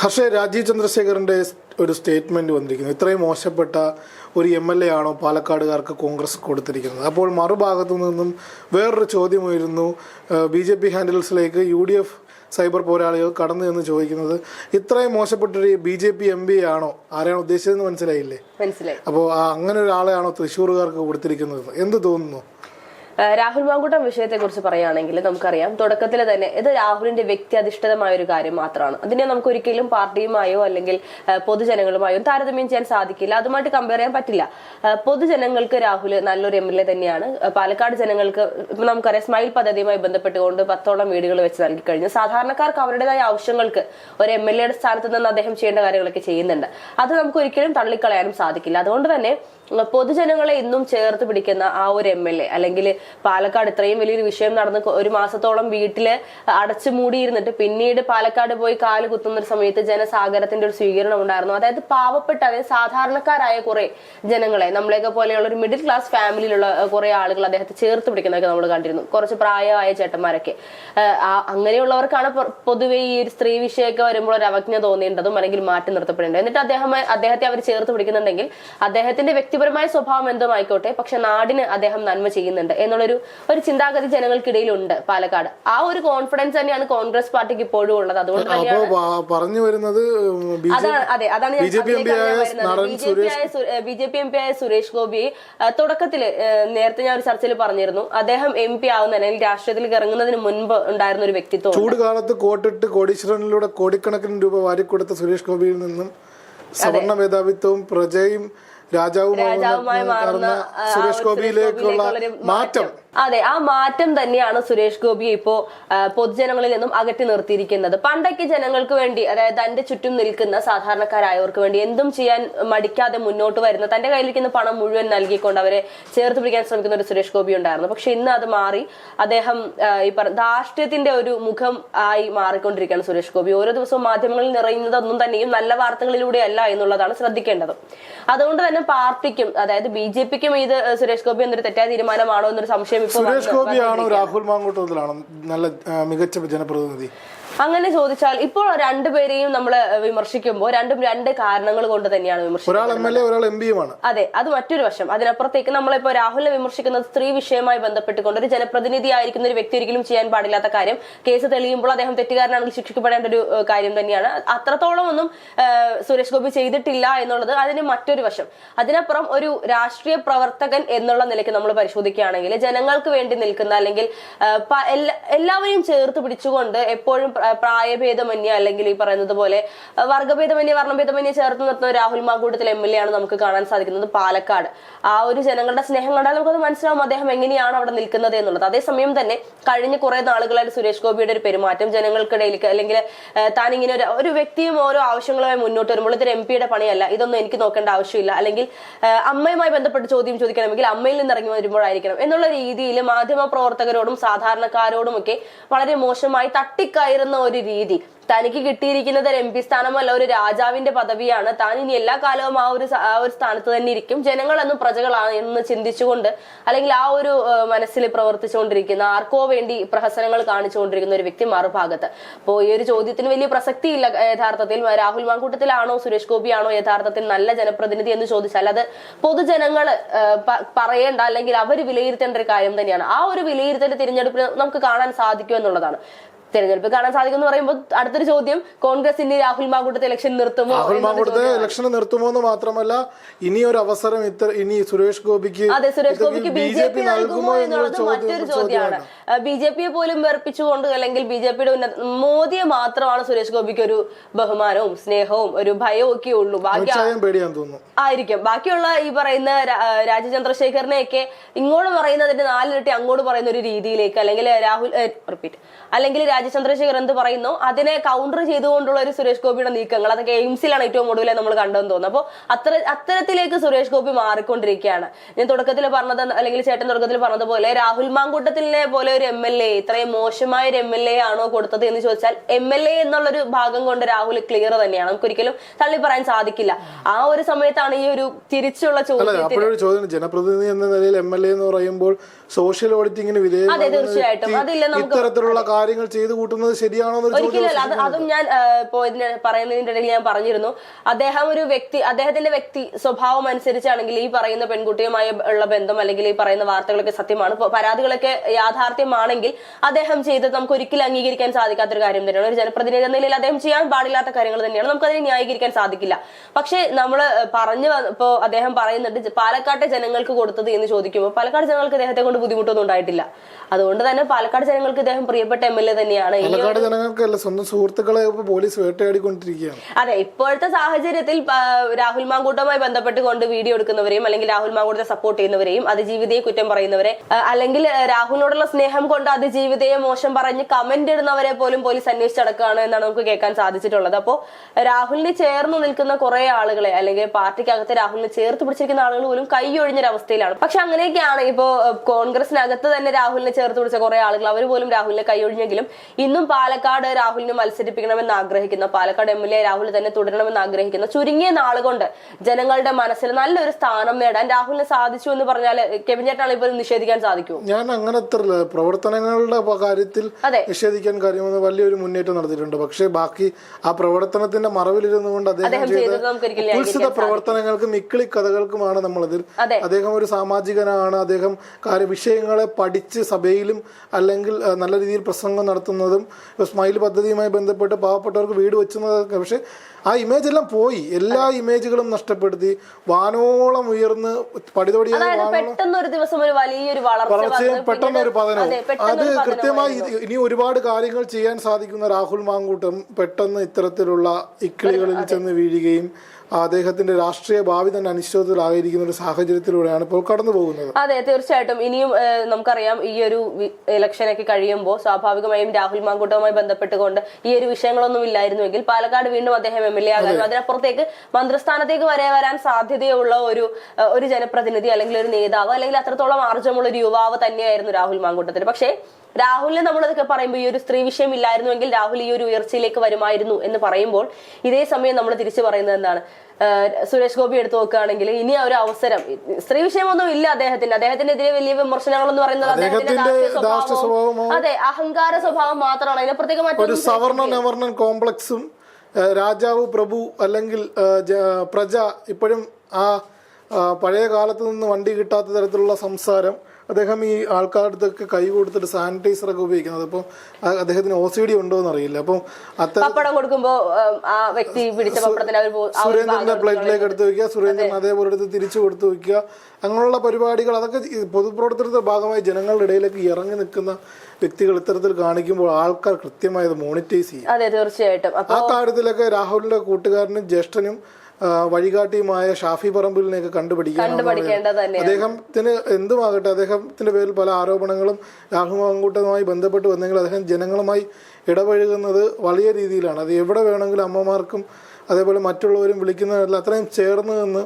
ഹർഷ രാജീവ് ചന്ദ്രശേഖറിന്റെ ഒരു സ്റ്റേറ്റ്മെന്റ് വന്നിരിക്കുന്നു. ഇത്രയും മോശപ്പെട്ട ഒരു എം എൽ എ ആണോ പാലക്കാടുകാർക്ക് കോൺഗ്രസ് കൊടുത്തിരിക്കുന്നത്? അപ്പോൾ മറുഭാഗത്തു നിന്നും വേറൊരു ചോദ്യമായിരുന്നു ബി ജെ പി ഹാൻഡിൽസിലേക്ക് യു ഡി എഫ് സൈബർ പോരാളികൾ കടന്നു എന്ന് ചോദിക്കുന്നത് ഇത്രയും മോശപ്പെട്ടൊരു B J P M P ആണോ? ആരെയാണ് ഉദ്ദേശിച്ചതെന്ന് മനസ്സിലായില്ലേ? മനസ്സിലായി. അപ്പോൾ അങ്ങനെ ഒരാളെയാണോ തൃശ്ശൂർകാർക്ക് കൊടുത്തിരിക്കുന്നത്? എന്ത് തോന്നുന്നു? രാഹുൽ മാങ്കൂട്ടം വിഷയത്തെ കുറിച്ച് പറയുകയാണെങ്കിൽ നമുക്കറിയാം തുടക്കത്തിൽ തന്നെ ഇത് രാഹുലിന്റെ വ്യക്തി അധിഷ്ഠിതമായ ഒരു കാര്യം മാത്രമാണ്. അതിനെ നമുക്ക് ഒരിക്കലും പാർട്ടിയുമായോ അല്ലെങ്കിൽ പൊതുജനങ്ങളുമായോ താരതമ്യം ചെയ്യാൻ സാധിക്കില്ല. അതുമായിട്ട് കമ്പയർ ചെയ്യാൻ പറ്റില്ല. പൊതുജനങ്ങൾക്ക് രാഹുൽ നല്ലൊരു എം എൽ എ തന്നെയാണ്. പാലക്കാട് ജനങ്ങൾക്ക് നമുക്കറിയാം സ്മൈൽ പദ്ധതിയുമായി ബന്ധപ്പെട്ടുകൊണ്ട് പത്തോളം വീടുകൾ വെച്ച് നൽകി കഴിഞ്ഞു സാധാരണക്കാർക്ക് അവരുടേതായ ആവശ്യങ്ങൾക്ക് ഒരു എം എൽ എയുടെ സ്ഥാനത്ത് നിന്ന് അദ്ദേഹം ചെയ്യേണ്ട കാര്യങ്ങളൊക്കെ ചെയ്യുന്നുണ്ട്. അത് നമുക്ക് ഒരിക്കലും തള്ളിക്കളയാനും സാധിക്കില്ല. അതുകൊണ്ട് തന്നെ പൊതുജനങ്ങളെ ഇന്നും ചേർത്ത് പിടിക്കുന്ന ആ ഒരു എം എൽ എ അല്ലെങ്കിൽ പാലക്കാട് ഇത്രയും വലിയൊരു വിഷയം നടന്ന് ഒരു മാസത്തോളം വീട്ടിൽ അടച്ചു മൂടിയിരുന്നിട്ട് പിന്നീട് പാലക്കാട് പോയി കാൽ കുത്തുന്ന ഒരു സമയത്ത് ജനസാഗരത്തിന്റെ ഒരു സ്വീകരണം ഉണ്ടായിരുന്നു. അതായത് പാവപ്പെട്ട അതായത് സാധാരണക്കാരായ കുറെ ജനങ്ങളെ നമ്മളെയൊക്കെ പോലെയുള്ള ഒരു മിഡിൽ ക്ലാസ് ഫാമിലിയിലുള്ള കുറെ ആളുകൾ അദ്ദേഹത്തെ ചേർത്ത് പിടിക്കുന്നതൊക്കെ നമ്മൾ കണ്ടിരുന്നു. കുറച്ച് പ്രായമായ ചേട്ടന്മാരൊക്കെ. അങ്ങനെയുള്ളവർക്കാണ് പൊതുവെ ഈ ഒരു സ്ത്രീ വിഷയമൊക്കെ വരുമ്പോൾ ഒരു അവജ്ഞ തോന്നേണ്ടതും അല്ലെങ്കിൽ മാറ്റി നിർത്തപ്പെടേണ്ടത്. എന്നിട്ട് അദ്ദേഹം അദ്ദേഹത്തെ അവർ ചേർത്ത് പിടിക്കുന്നുണ്ടെങ്കിൽ അദ്ദേഹത്തിന്റെ വ്യക്തിപരമായ സ്വഭാവം എന്തോ ആയിക്കോട്ടെ പക്ഷെ നാടിന് അദ്ദേഹം നന്മ ചെയ്യുന്നുണ്ട് എന്നുള്ളൊരു ഒരു ചിന്താഗതി ജനങ്ങൾക്കിടയിലുണ്ട് പാലക്കാട്. ആ ഒരു കോൺഫിഡൻസ് തന്നെയാണ് കോൺഗ്രസ് പാർട്ടിക്ക് ഇപ്പോഴും ഉള്ളത്. അതുകൊണ്ട് പറഞ്ഞു വരുന്നത് അതാണ് അതെ അതാണ് ഞാൻ B J P M P ആയ നടൻ ബി ജെ പി ആയ B J P M P ആയ സുരേഷ് ഗോപി തുടക്കത്തിൽ നേരത്തെ ഞാൻ ഒരു ചർച്ചയിൽ പറഞ്ഞിരുന്നു. അദ്ദേഹം എം പി ആവുന്ന അല്ലെങ്കിൽ രാഷ്ട്രീയത്തിലേക്ക് ഇറങ്ങുന്നതിന് മുൻപ് ഉണ്ടായിരുന്ന ഒരു വ്യക്തിത്വം ചൂട് കാലത്ത് കോട്ടിട്ട് കോടീശ്വരനിലൂടെ കോടിക്കണക്കിന് രൂപ വാരിക്കൊടുത്ത സുരേഷ് ഗോപിയിൽ നിന്നും സവർണ മേധാവിത്വവും പ്രജയും രാജാവുമായി മാറുന്ന സുരേഷ് ഗോപിയിലേക്കുള്ള മാറ്റം. അതെ ആ മാറ്റം തന്നെയാണ് സുരേഷ് ഗോപിയെ ഇപ്പോ പൊതുജനങ്ങളിൽ നിന്നും അകറ്റി നിർത്തിയിരിക്കുന്നത്. പണ്ടൊക്കെ ജനങ്ങൾക്ക് വേണ്ടി അതായത് തന്റെ ചുറ്റും നിൽക്കുന്ന സാധാരണക്കാരായവർക്ക് വേണ്ടി എന്തും ചെയ്യാൻ മടിക്കാതെ മുന്നോട്ട് വരുന്ന തന്റെ കയ്യിലിരിക്കുന്ന പണം മുഴുവൻ നൽകിക്കൊണ്ട് അവരെ ചേർത്ത് പിടിക്കാൻ ശ്രമിക്കുന്ന ഒരു സുരേഷ് ഗോപി ഉണ്ടായിരുന്നു. പക്ഷെ ഇന്ന് അത് മാറി അദ്ദേഹം ഈ പറഞ്ഞ ധാർഷ്ട്യത്തിന്റെ ഒരു മുഖം ആയി മാറിക്കൊണ്ടിരിക്കുകയാണ് സുരേഷ് ഗോപി. ഓരോ ദിവസവും മാധ്യമങ്ങളിൽ നിറയുന്നതൊന്നും തന്നെയും നല്ല വാർത്തകളിലൂടെ അല്ല എന്നുള്ളതാണ് ശ്രദ്ധിക്കേണ്ടത്. അതുകൊണ്ട് തന്നെ പാർട്ടിക്കും അതായത് ബി ജെ പിക്കും ഇത് സുരേഷ് ഗോപി എന്നൊരു തെറ്റായ തീരുമാനമാണോ എന്നൊരു സംശയം സുരേഷ് ഗോപിയാണോ രാഹുൽ മാങ്കൂട്ടത്തിലാണോ നല്ല മികച്ച ജനപ്രതിനിധി? അങ്ങനെ ചോദിച്ചാൽ ഇപ്പോൾ രണ്ടുപേരെയും നമ്മൾ വിമർശിക്കുമ്പോൾ രണ്ടും രണ്ട് കാരണങ്ങൾ കൊണ്ട് തന്നെയാണ് വിമർശിക്കുന്നത് അതെ അത് മറ്റൊരു വശം. അതിനപ്പുറത്തേക്ക് നമ്മളിപ്പോ രാഹുലിനെ വിമർശിക്കുന്നത് സ്ത്രീ വിഷയമായി ബന്ധപ്പെട്ടുകൊണ്ട് ഒരു ജനപ്രതിനിധി ആയിരിക്കുന്ന ഒരു വ്യക്തി ഒരിക്കലും ചെയ്യാൻ പാടില്ലാത്ത കാര്യം കേസ് തെളിയുമ്പോൾ അദ്ദേഹം തെറ്റുകാരനാണെങ്കിൽ ശിക്ഷിക്കപ്പെടേണ്ട ഒരു കാര്യം തന്നെയാണ്. അത്രത്തോളം ഒന്നും സുരേഷ് ഗോപി ചെയ്തിട്ടില്ല എന്നുള്ളത് അതിന് മറ്റൊരു വശം. അതിനപ്പുറം ഒരു രാഷ്ട്രീയ പ്രവർത്തകൻ എന്നുള്ള നിലയ്ക്ക് നമ്മൾ പരിശോധിക്കുകയാണെങ്കിൽ ജനങ്ങൾക്ക് വേണ്ടി നിൽക്കുന്ന അല്ലെങ്കിൽ എല്ലാവരെയും ചേർത്ത് പിടിച്ചുകൊണ്ട് എപ്പോഴും പ്രായഭേദമന്യേ അല്ലെങ്കിൽ ഈ പറയുന്നത് പോലെ വർഗഭേദമന്യ വർണഭേദമന്യ ചേർത്ത് നിർത്തുന്ന Rahul Mamkootathil M L A ആണ് നമുക്ക് കാണാൻ സാധിക്കുന്നത് പാലക്കാട്. ആ ഒരു ജനങ്ങളുടെ സ്നേഹം കണ്ടാൽ നമുക്കത് മനസ്സിലാവും അദ്ദേഹം എങ്ങനെയാണ് അവിടെ നിൽക്കുന്നത് എന്നുള്ളത്. അതേസമയം തന്നെ കഴിഞ്ഞ കുറെ നാളുകളായിട്ട് സുരേഷ് ഗോപിയുടെ ഒരു പെരുമാറ്റം ജനങ്ങൾക്കിടയിലേക്ക് അല്ലെങ്കിൽ താൻ ഇങ്ങനെ ഒരു ഒരു വ്യക്തിയും ഓരോ ആവശ്യങ്ങളുമായി മുന്നോട്ട് വരുമ്പോൾ ഇതൊരു എം പിയുടെ പണിയല്ല. ഇതൊന്നും എനിക്ക് നോക്കേണ്ട ആവശ്യമില്ല. അല്ലെങ്കിൽ അമ്മയുമായി ബന്ധപ്പെട്ട് ചോദ്യം ചോദിക്കണമെങ്കിൽ അമ്മയിൽ നിന്ന് ഇറങ്ങി വരുമ്പോഴായിരിക്കണം എന്നുള്ള രീതിയിൽ മാധ്യമ പ്രവർത്തകരോടും സാധാരണക്കാരോടും ഒക്കെ വളരെ മോശമായി തട്ടിക്കയറുന്ന ഒരു രീതി. തനിക്ക് കിട്ടിയിരിക്കുന്നത് ഒരു എം പി സ്ഥാനമല്ല ഒരു രാജാവിന്റെ പദവിയാണ്. താൻ ഇനി എല്ലാ കാലവും ആ ഒരു ആ ഒരു സ്ഥാനത്ത് തന്നെ ഇരിക്കും. ജനങ്ങളെന്നും പ്രജകളാണ് എന്ന് ചിന്തിച്ചുകൊണ്ട് അല്ലെങ്കിൽ ആ ഒരു മനസ്സിൽ പ്രവർത്തിച്ചുകൊണ്ടിരിക്കുന്ന ആർക്കോ വേണ്ടി പ്രഹസനങ്ങൾ കാണിച്ചുകൊണ്ടിരിക്കുന്ന ഒരു വ്യക്തി മറുഭാഗത്ത്. അപ്പോൾ ഈ ഒരു ചോദ്യത്തിന് വലിയ പ്രസക്തിയില്ല യഥാർത്ഥത്തിൽ. രാഹുൽ മാങ്കൂട്ടത്തിലാണോ സുരേഷ് ഗോപിയാണോ യഥാർത്ഥത്തിൽ നല്ല ജനപ്രതിനിധി എന്ന് ചോദിച്ചാൽ അത് പൊതുജനങ്ങൾ പറയേണ്ട അല്ലെങ്കിൽ അവർ വിലയിരുത്തേണ്ട ഒരു കാര്യം തന്നെയാണ്. ആ ഒരു വിലയിരുത്തേണ്ട തിരഞ്ഞെടുപ്പിന് നമുക്ക് കാണാൻ സാധിക്കും എന്നുള്ളതാണ് തെരഞ്ഞെടുപ്പ് കാണാൻ സാധിക്കും പറയുമ്പോൾ അടുത്തൊരു ചോദ്യം കോൺഗ്രസ് ഇനി രാഹുൽ മാങ്കൂട്ടത്തെ ഇലക്ഷൻ നിർത്തുമോ രാഹുൽ മാങ്കൂട്ടത്തെ. ഇലക്ഷൻ നിർത്തുമോ എന്ന് മാത്രമല്ല ഇനി ഒരു അവസരം ഇത്ര ഇനി സുരേഷ് ഗോപിക്ക് അതെ സുരേഷ് ഗോപിക്ക് ബി ജെ പി നൽകുമോ എന്നുള്ള എന്നുള്ളത് മറ്റൊരു ചോദ്യമാണ്. ബി ജെ പിയെ പോലും വെറുപ്പിച്ചുകൊണ്ട് അല്ലെങ്കിൽ ബി ജെ പിയുടെ ഉന്നത മോദിയെ മാത്രമാണ് സുരേഷ് ഗോപിക്ക് ഒരു ബഹുമാനവും സ്നേഹവും ഒരു ഭയവും ഒക്കെ ഉള്ളൂ. ബാക്കി ആയിരിക്കും. ബാക്കിയുള്ള ഈ പറയുന്ന രാജ ചന്ദ്രശേഖരനെയൊക്കെ ഇങ്ങോട്ട് പറയുന്നതിന്റെ നാലിരട്ടി അങ്ങോട്ട് പറയുന്ന ഒരു രീതിയിലേക്ക് അല്ലെങ്കിൽ രാഹുൽ റിപ്പീറ്റ് അല്ലെങ്കിൽ രാജീവ് ചന്ദ്രശേഖർ എന്ത് പറയുന്നു? അതിനെ കൗണ്ടർ ചെയ്തുകൊണ്ടുള്ള ഒരു സുരേഷ് ഗോപിയുടെ നീക്കങ്ങൾ. അതൊക്കെ എയിംസിലാണ് ഏറ്റവും ഒടുവിലെ നമ്മൾ കണ്ടെന്ന് തോന്നുന്നു. അപ്പോൾ അത്ര അത്തരത്തിലേക്ക് സുരേഷ് ഗോപി മാറിക്കൊണ്ടിരിക്കുകയാണ്. ഞാൻ തുടക്കത്തിൽ പറഞ്ഞത് അല്ലെങ്കിൽ ചേട്ടൻ തുടക്കത്തിൽ പറഞ്ഞതുപോലെ രാഹുൽ മാങ്കൂട്ടത്തിനെ പോലെ ഒരു എം എൽ എ ഇത്രയും മോശമായ ഒരു എം എൽ എ ആണോ കൊടുത്തത് എന്ന് ചോദിച്ചാൽ എം എൽ എ എന്നുള്ളൊരു ഭാഗം കൊണ്ട് രാഹുൽ ക്ലിയർ തന്നെയാണ്. നമുക്ക് ഒരിക്കലും തള്ളി പറയാൻ സാധിക്കില്ല. ആ ഒരു സമയത്താണ് ഈ ഒരു തിരിച്ചുള്ള ചോദ്യം ചോദ്യം ജനപ്രതിനിധി എന്ന നിലയിൽ എം എൽ എ എന്ന് പറയുമ്പോൾ സോഷ്യൽ ഓഡിറ്റിങ്ങിന് അതെ, തീർച്ചയായിട്ടും. അതില്ല നമുക്ക് ഇത്തരത്തിലുള്ള കാര്യങ്ങൾ ചെയ്തു കൂട്ടുന്നത് ശരിയാണോ ഒരിക്കലല്ല അത് അതും ഞാൻ ഇപ്പോ ഇതിന് പറയുന്നതിന്റെ ഇടയിൽ ഞാൻ പറഞ്ഞിരുന്നു. അദ്ദേഹം ഒരു വ്യക്തി അദ്ദേഹത്തിന്റെ വ്യക്തി സ്വഭാവം അനുസരിച്ചാണെങ്കിൽ ഈ പറയുന്ന പെൺകുട്ടിയുമായി ഉള്ള ബന്ധം അല്ലെങ്കിൽ ഈ പറയുന്ന വാർത്തകളൊക്കെ സത്യമാണ്. പരാതികളൊക്കെ യാഥാർത്ഥ്യമാണെങ്കിൽ അദ്ദേഹം ചെയ്തത് നമുക്ക് ഒരിക്കലും അംഗീകരിക്കാൻ സാധിക്കാത്തൊരു കാര്യം തന്നെയാണ്. ഒരു ജനപ്രതിനിധി എന്ന നിലയിൽ അദ്ദേഹം ചെയ്യാൻ പാടില്ലാത്ത കാര്യങ്ങൾ തന്നെയാണ്. നമുക്ക് അതിനെ ന്യായീകരിക്കാൻ സാധിക്കില്ല. പക്ഷേ നമ്മൾ പറഞ്ഞു ഇപ്പോ അദ്ദേഹം പറയുന്നുണ്ട് പാലക്കാട്ടെ ജനങ്ങൾക്ക് കൊടുത്തത് എന്ന് ചോദിക്കുമ്പോൾ പാലക്കാട് ജനങ്ങൾക്ക് അദ്ദേഹത്തെ കൊണ്ട് ബുദ്ധിമുട്ടൊന്നും ഉണ്ടായിട്ടില്ല. അതുകൊണ്ട് തന്നെ പാലക്കാട് ജനങ്ങൾക്ക് അദ്ദേഹം പ്രിയപ്പെട്ട എം എൽ എ തന്നെയാണ്. ഇനി പാലക്കാട് ജനങ്ങൾക്കല്ല സ്വന്തം സുഹൃത്തുക്കളെ പോലീസ് വേട്ടയാടിക്കൊണ്ടിരിക്കുകയാണ്. അതെ ഇപ്പോഴത്തെ സാഹചര്യത്തിൽ രാഹുൽ മാങ്കൂട്ടവുമായി ബന്ധപ്പെട്ടുകൊണ്ട് വീഡിയോ എടുക്കുന്നവരെയും അല്ലെങ്കിൽ രാഹുൽ മാങ്കൂട്ടത്തെ സപ്പോർട്ട് ചെയ്യുന്നവരെയും അതിജീവിതയെ കുറ്റം പറയുന്നവരെ അല്ലെങ്കിൽ രാഹുലിനോടുള്ള സ്നേഹം കൊണ്ട് അതിജീവിതയെ മോശം പറഞ്ഞ് കമന്റ് ഇടുന്നവരെ പോലും പോലീസ് അന്വേഷിച്ചടക്കുകയാണ് എന്നാണ് നമുക്ക് കേൾക്കാൻ സാധിച്ചിട്ടുള്ളത്. അപ്പോൾ രാഹുലിന് ചേർന്ന് നിൽക്കുന്ന കുറെ ആളുകളെ അല്ലെങ്കിൽ പാർട്ടിക്കകത്ത് രാഹുലിനെ ചേർത്ത് പിടിച്ചിരിക്കുന്ന ആളുകൾ പോലും കൈയൊഴിഞ്ഞൊരവസ്ഥയിലാണ് പക്ഷെ അങ്ങനെയൊക്കെയാണ് ഇപ്പോ കോൺഗ്രസിനകത്ത് തന്നെ രാഹുലിനെ ചേർത്ത് പിടിച്ച കുറെ ആളുകൾ അവർ പോലും രാഹുലിനെ കൈയൊഴിഞ്ഞെങ്കിലും ഇന്നും പാലക്കാട് രാഹുലിനെ മത്സരിപ്പിക്കണമെന്ന് ആഗ്രഹിക്കുന്ന. Palakkad M L A Rahul തന്നെ തുടരണമെന്ന് ആഗ്രഹിക്കുന്ന. ചുരുങ്ങിയ നാളുകൊണ്ട് ജനങ്ങളുടെ മനസ്സിൽ നല്ലൊരു സ്ഥാനം നേടാൻ രാഹുലിന് സാധിച്ചു എന്ന് പറഞ്ഞാൽ കെവിൻ ചേട്ടനാണ് ഇപ്പോൾ നിഷേധിക്കാൻ സാധിക്കും. ഞാൻ അങ്ങനത്തെ പ്രവർത്തനങ്ങളുടെ കാര്യത്തിൽ നിഷേധിക്കാൻ കാര്യമെന്ന് വലിയൊരു മുന്നേറ്റം നടത്തിയിട്ടുണ്ട്. പക്ഷേ ബാക്കി ആ പ്രവർത്തനത്തിന്റെ മറവിലിരുന്നുകൊണ്ട് അദ്ദേഹം അദ്ദേഹം ചെയ്ത ഉത്സിത പ്രവർത്തനങ്ങൾക്കും ഇക്കിളി കഥകൾക്കുമാണ് നമ്മളിതിൽ. അദ്ദേഹം ഒരു സാമാജികനാണ്. അദ്ദേഹം കാര്യ വിഷയങ്ങളെ പഠിച്ച് സഭയിലും അല്ലെങ്കിൽ നല്ല രീതിയിൽ പ്രസംഗം നടത്തുന്നതും ഇപ്പൊ സ്മൈൽ പദ്ധതിയുമായി ബന്ധപ്പെട്ട് പാവപ്പെട്ടവർക്ക് വീട് വെച്ചുന്നതൊക്കെ പക്ഷേ ആ ഇമേജ് എല്ലാം പോയി. എല്ലാ ഇമേജുകളും നഷ്ടപ്പെടുത്തി. വാനോളം ഉയർന്ന് പടിതോടിയായി വളർച്ചയും പെട്ടെന്ന് ഒരു പതനവും. അത് കൃത്യമായി ഇനി ഒരുപാട് കാര്യങ്ങൾ ചെയ്യാൻ സാധിക്കുന്ന രാഹുൽ മാങ്കൂട്ടം പെട്ടെന്ന് ഇത്തരത്തിലുള്ള ഇക്കിളികളിൽ ചെന്ന് വീഴുകയും അദ്ദേഹത്തിന്റെ രാഷ്ട്രീയ ഭാവി തന്നെ അനിശ്ചിതത്തിലായിരിക്കുന്ന ഒരു സാഹചര്യത്തിലൂടെയാണ് ഇപ്പോൾ കടന്നു പോകുന്നത്. അതെ തീർച്ചയായിട്ടും. ഇനിയും നമുക്കറിയാം ഈ ഒരു ഇലക്ഷനൊക്കെ കഴിയുമ്പോൾ സ്വാഭാവികമായും രാഹുൽ മാങ്കൂട്ടവുമായി ബന്ധപ്പെട്ടുകൊണ്ട് ഈ ഒരു വിഷയങ്ങളൊന്നും ഇല്ലായിരുന്നുവെങ്കിൽ പാലക്കാട് വീണ്ടും അദ്ദേഹം എം എൽ എ ആകാനും അതിനപ്പുറത്തേക്ക് മന്ത്രിസ്ഥാനത്തേക്ക് വരെ വരാൻ സാധ്യതയുള്ള ഒരു ഒരു ജനപ്രതിനിധി അല്ലെങ്കിൽ ഒരു നേതാവ് അല്ലെങ്കിൽ അത്രത്തോളം ആർജമുള്ള ഒരു യുവാവ് തന്നെയായിരുന്നു രാഹുൽ മാങ്കൂട്ടത്തിന്. പക്ഷേ രാഹുലിനെ നമ്മളതൊക്കെ പറയുമ്പോൾ ഈ ഒരു സ്ത്രീ വിഷയം ഇല്ലായിരുന്നുവെങ്കിൽ രാഹുൽ ഈ ഒരു ഉയർച്ചയിലേക്ക് വരുമായിരുന്നു എന്ന് പറയുമ്പോൾ ഇതേ സമയം നമ്മൾ തിരിച്ചു പറയുന്നത് എന്താണ്? സുരേഷ് ഗോപി എടുത്തു നോക്കുകയാണെങ്കിൽ ഇനി ഒരു അവസരം സ്ത്രീ വിഷയമൊന്നും ഇല്ല അദ്ദേഹത്തിന്. അദ്ദേഹത്തിനെതിരെ വലിയ വിമർശനങ്ങൾ എന്ന് പറയുന്നത് അദ്ദേഹത്തിന്റെ അതെ അഹങ്കാര സ്വഭാവം മാത്രമാണ്. അതിനെ ഒരു മറ്റൊരു സവർണ കോംപ്ലക്സും രാജാവ് പ്രഭു അല്ലെങ്കിൽ പ്രജ ഇപ്പോഴും ആ, പഴയ കാലത്ത് നിന്ന് വണ്ടി കിട്ടാത്ത തരത്തിലുള്ള സംസാരം അദ്ദേഹം ഈ ആൾക്കാരുടെ കൈ കൊടുത്തിട്ട് സാനിറ്റൈസർ ഒക്കെ ഉപയോഗിക്കുന്നത് അപ്പോൾ അദ്ദേഹത്തിന് ഒ സി ഡി ഉണ്ടോ എന്ന് അറിയില്ല അപ്പം അത്തരം പപ്പടം കൊടുക്കുമ്പോ ആ വ്യക്തി പിടിച്ച പപ്പടത്തിന് സുരേന്ദ്രന്റെ പ്ലേറ്റിലേക്ക് എടുത്തു വെക്കുക സുരേന്ദ്രൻ അതേപോലെ എടുത്ത് തിരിച്ചു കൊടുത്തു വെക്കുക. അങ്ങനെയുള്ള പരിപാടികൾ അതൊക്കെ പൊതുപ്രവർത്തനത്തിന്റെ ഭാഗമായി ജനങ്ങളുടെ ഇടയിലേക്ക് ഇറങ്ങി നിൽക്കുന്ന വ്യക്തികൾ ഇത്തരത്തിൽ കാണിക്കുമ്പോൾ ആൾക്കാർ കൃത്യമായി അത് മോണിറ്റൈസ് ചെയ്യും. അതെ തീർച്ചയായിട്ടും. ആ കാര്യത്തിലൊക്കെ രാഹുലിന്റെ കൂട്ടുകാരനും ജ്യേഷ്ഠനും വഴികാട്ടിയുമായ ഷാഫി പറമ്പിലിനെയൊക്കെ കണ്ടുപിടിക്കണം അദ്ദേഹത്തിന് എന്തുമാകട്ടെ അദ്ദേഹത്തിന്റെ പേരിൽ പല ആരോപണങ്ങളും രാഹുൽ മാങ്കൂട്ടവുമായി ബന്ധപ്പെട്ട് വന്നെങ്കിൽ അദ്ദേഹം ജനങ്ങളുമായി ഇടപഴകുന്നത് വലിയ രീതിയിലാണ്. അത് എവിടെ വേണമെങ്കിലും അമ്മമാർക്കും അതേപോലെ മറ്റുള്ളവരും വിളിക്കുന്നതല്ല അത്രയും ചേർന്ന് നിന്ന്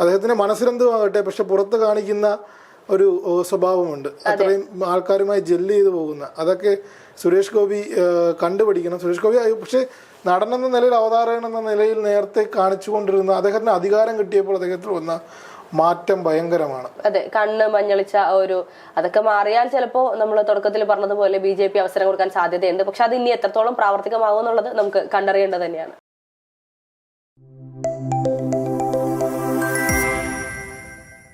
അദ്ദേഹത്തിന്റെ മനസ്സിലെന്തുമാകട്ടെ പക്ഷെ പുറത്ത് കാണിക്കുന്ന ഒരു സ്വഭാവമുണ്ട്. അത്രയും ആൾക്കാരുമായി ജെല്ല് ചെയ്തു പോകുന്ന അതൊക്കെ സുരേഷ് ഗോപി കണ്ടുപിടിക്കണം. സുരേഷ് ഗോപി പക്ഷേ നടൻ എന്ന നിലയിൽ അവതാരകൻ എന്ന നിലയിൽ നേരത്തെ കാണിച്ചുകൊണ്ടിരുന്ന അദ്ദേഹത്തിന് അധികാരം കിട്ടിയപ്പോൾ അദ്ദേഹത്തിൽ വന്ന മാറ്റം ഭയങ്കരമാണ്. അതെ കണ്ണ് മഞ്ഞളിച്ച ഒരു അതൊക്കെ മാറിയാൽ ചിലപ്പോ നമ്മൾ തുടക്കത്തിൽ പറഞ്ഞതുപോലെ ബി ജെ പി അവസരം കൊടുക്കാൻ സാധ്യതയുണ്ട്. പക്ഷെ അത് ഇനി എത്രത്തോളം പ്രാവർത്തികമാകും എന്നുള്ളത് നമുക്ക് കണ്ടറിയേണ്ടത് തന്നെയാണ്.